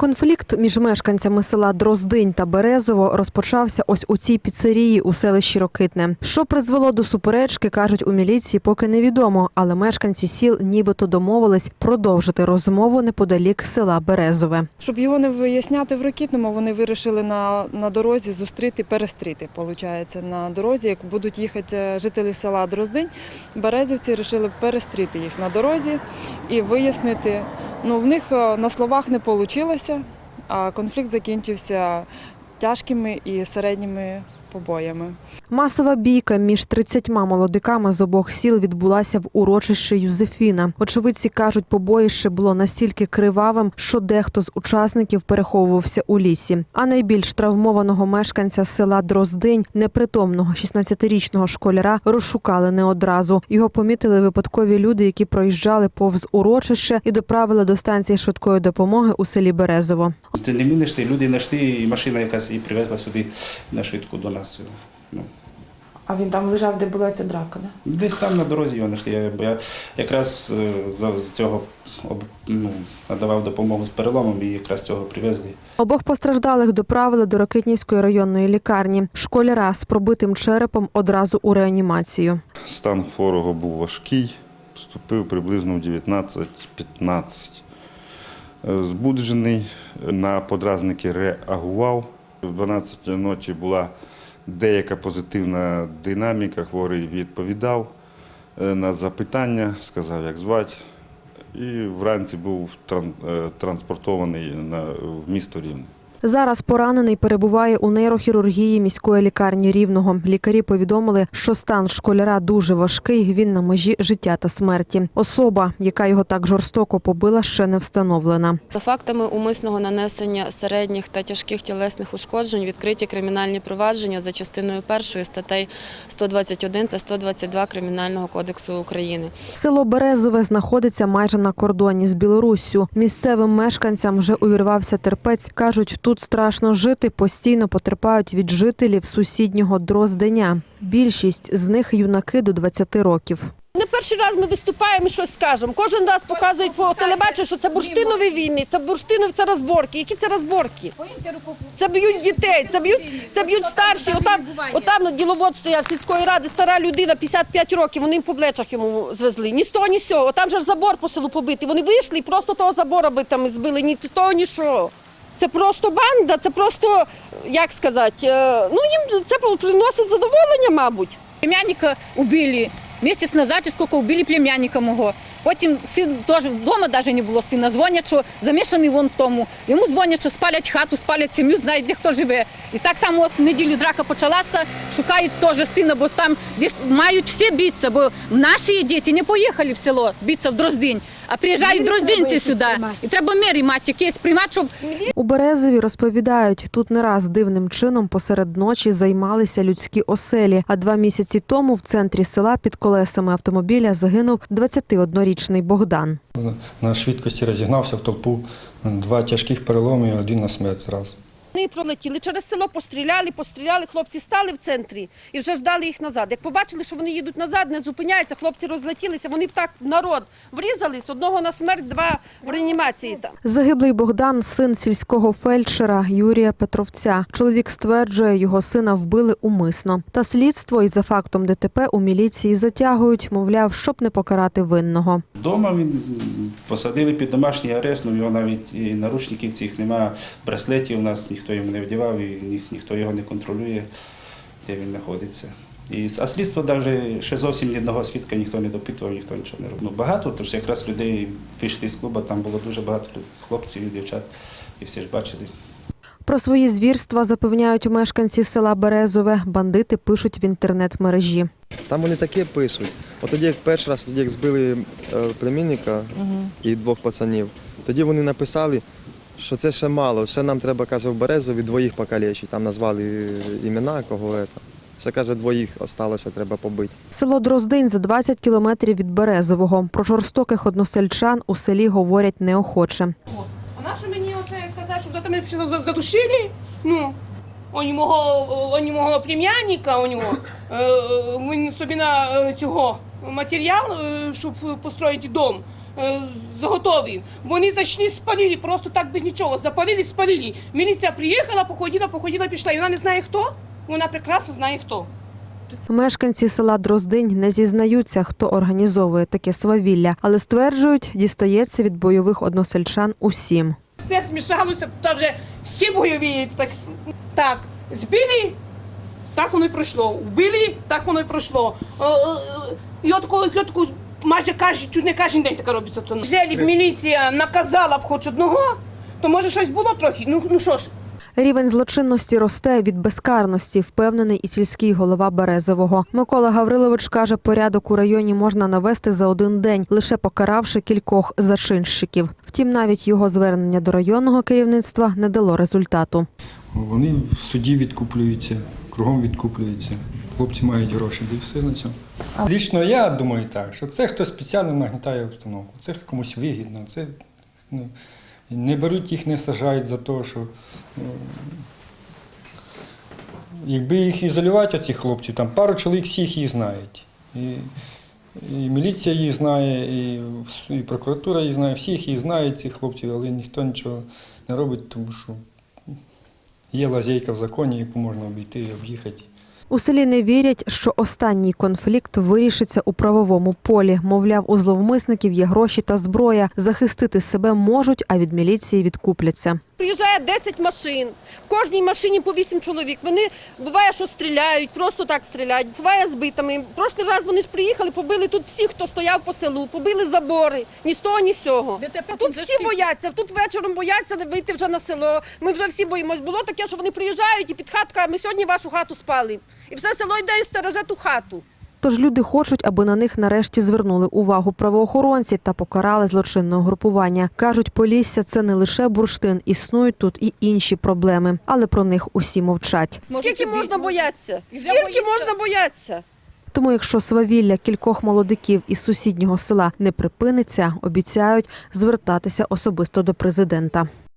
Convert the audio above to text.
Конфлікт між мешканцями села Дроздинь та Березово розпочався ось у цій піцерії у селищі Рокитне. Що призвело до суперечки, кажуть у міліції, поки невідомо, але мешканці сіл нібито домовились продовжити розмову неподалік села Березове. Щоб його не виясняти в Рокітному, вони вирішили на, на дорозі зустріти, перестріти. Получається, на дорозі, як будуть їхати жителі села Дроздинь, березівці вирішили перестріти їх на дорозі і вияснити. Ну, в них е, на словах не вийшло, а конфлікт закінчився тяжкими і середніми побоями. Масова бійка між 30 молодиками з обох сіл відбулася в урочищі Юзефіна. Очевидці кажуть, побоїще було настільки кривавим, що дехто з учасників переховувався у лісі. А найбільш травмованого мешканця села Дроздинь, непритомного 16-річного школяра, розшукали не одразу. Його помітили випадкові люди, які проїжджали повз урочище і доправили до станції швидкої допомоги у селі Березово. Ти не міниш, ти люди знайшли, і машина якась і привезла сюди на швидку до нас. Ну, А він там лежав, де була ця драка, да? десь там на дорозі його знайшли. Бо я якраз е, за цього ну, надавав допомогу з переломом і якраз цього привезли. Обох постраждалих доправили до Ракитнівської районної лікарні. Школяра з пробитим черепом одразу у реанімацію. Стан хворого був важкий, вступив приблизно в 19-15. Е, Збуджений, на подразники реагував. В 12 ночі була деяка позитивна динаміка, хворий відповідав е, на запитання, сказав, як звати. І вранці був е, транспортований в місто Рівне. Зараз поранений перебуває у нейрохірургії міської лікарні Рівного. Лікарі повідомили, що стан школяра дуже важкий. Він на межі життя та смерті. Особа, яка його так жорстоко побила, ще не встановлена. За фактами умисного нанесення середніх та тяжких тілесних ушкоджень відкриті кримінальні провадження за частиною першої статей 121 та 122 Кримінального кодексу України. Село Березове знаходиться майже на кордоні з Білоруссю. Місцевим мешканцям вже увірвався терпець. кажуть, тут страшно жити, постійно потерпають від жителів сусіднього Дрозденя. Більшість з них юнаки до 20 років. Не перший раз ми виступаємо і щось скажемо. Кожен раз показують по телебаченню, що це бурштинові війни, це бурштинові це розборки. Які це розборки? Це б'ють дітей, це б'ють, це б'ють старші. Отам, отам діловод стояв сільської ради, стара людина, 55 років, вони по плечах йому звезли. Ні з того, ні з сього. Отам же ж забор по селу побитий. Вони вийшли і просто того забора би там збили, ні того, ні що. Це просто банда, це просто, як сказати, е, ну їм це приносить задоволення, мабуть. Племянника убили. Місяць назад і сколько убили племянника мого. Потім син теж вдома навіть не було сина. Дзвонять, що замішаний вон в тому. Йому дзвонять, що спалять хату, спалять сім'ю, знають, де хто живе. І так само от в неділю драка почалася, шукають теж сина, бо там десь мають всі битися, бо наші діти не поїхали в село битися в Дроздинь, а приїжджають дроздинці сюди. І треба мері мати якісь приймати, щоб У Березові розповідають, тут не раз дивним чином посеред ночі займалися людські оселі. А два місяці тому в центрі села під колесами автомобіля загинув 21-річний Богдан. На швидкості розігнався в толпу. Два тяжких переломи і один на смерть зразу. Вони пролетіли через село, постріляли, постріляли. Хлопці стали в центрі і вже ждали їх назад. Як побачили, що вони їдуть назад, не зупиняються, хлопці розлетілися. Вони б так народ врізались, одного на смерть, два в реанімації там. Загиблий Богдан син сільського фельдшера Юрія Петровця. Чоловік стверджує, його сина вбили умисно. Та слідство і за фактом ДТП у міліції затягують, мовляв, щоб не покарати винного. Дома він посадили під домашній арест, ну його навіть і наручників цих немає, браслетів у нас ніхто йому не вдівав і ні- ніхто його не контролює, де він знаходиться. І, а слідство навіть ще зовсім ні одного свідка ніхто не допитував, ніхто нічого не робив. Ну, багато, тож якраз людей вийшли з клубу, там було дуже багато хлопців і дівчат, і всі ж бачили. Про свої звірства запевняють мешканці села Березове. Бандити пишуть в інтернет-мережі. Там вони таке пишуть. От тоді, як перший раз, тоді як збили е, племінника і двох пацанів, тоді вони написали, що це ще мало, ще нам треба, каже, в Березові двоїх покалечить. Там назвали е, імена, кого це. Ще каже, двоїх осталося, треба побити. Село Дроздин за 20 кілометрів від Березового. Про жорстоких односельчан у селі говорять неохоче. А на що мені оце казати, що там мене ще задушили? Ну, вони мого, вони мого племянника, у нього, е, він собі на е, цього матеріал, е, щоб построїти дом, е. Вони зайшли, спалили, просто так без нічого. Запалили, спалили. Міліція приїхала, походила, походила, пішла. І вона не знає хто. Вона прекрасно знає хто. Мешканці села Дроздинь не зізнаються, хто організовує таке свавілля, але стверджують, дістається від бойових односельчан усім. Все змішалося, тут вже всі бойові. Так, так, збили, так воно й пройшло. Вбили, так воно й пройшло. Е, е, Майже кожен, чуть не кожен день таке робиться. То Якщо б міліція наказала б хоч одного, то може щось було трохи. Ну, ну що ж, Рівень злочинності росте від безкарності, впевнений і сільський голова Березового. Микола Гаврилович каже, порядок у районі можна навести за один день, лише покаравши кількох зачинщиків. Втім, навіть його звернення до районного керівництва не дало результату. Вони в суді відкуплюються, кругом відкуплюються. Хлопці мають гроші, і все на цьому. Лічно я думаю так, що це хтось спеціально нагнітає обстановку. Це комусь вигідно. Це, ну, не беруть їх, не сажають за те, що. ну, Якби їх ізолювати, цих хлопців, там пару чоловік всіх їх знають. І, і міліція їх знає, і, і прокуратура їх знає, всіх їх знають, цих хлопців, але ніхто нічого не робить, тому що є лазейка в законі, яку можна обійти і об'їхати. У селі не вірять, що останній конфлікт вирішиться у правовому полі. Мовляв, у зловмисників є гроші та зброя. Захистити себе можуть, а від міліції відкупляться. Приїжджає 10 машин, в кожній машині по 8 чоловік. Вони буває, що стріляють, просто так стріляють, буває збитими. Прошлий раз вони ж приїхали, побили тут всіх, хто стояв по селу, побили забори, ні з того, ні з цього. ДТП Тут всі бояться, тут вечором бояться вийти вже на село. Ми вже всі боїмось. Було таке, що вони приїжджають і під хатка, ми сьогодні вашу хату спали. І все село йде і стереже ту хату. Тож люди хочуть, аби на них нарешті звернули увагу правоохоронці та покарали злочинне угрупування. Кажуть, Полісся це не лише бурштин, існують тут і інші проблеми, але про них усі мовчать. Скільки можна боятися? Скільки можна боятися? Тому, якщо свавілля кількох молодиків із сусіднього села не припиниться, обіцяють звертатися особисто до президента.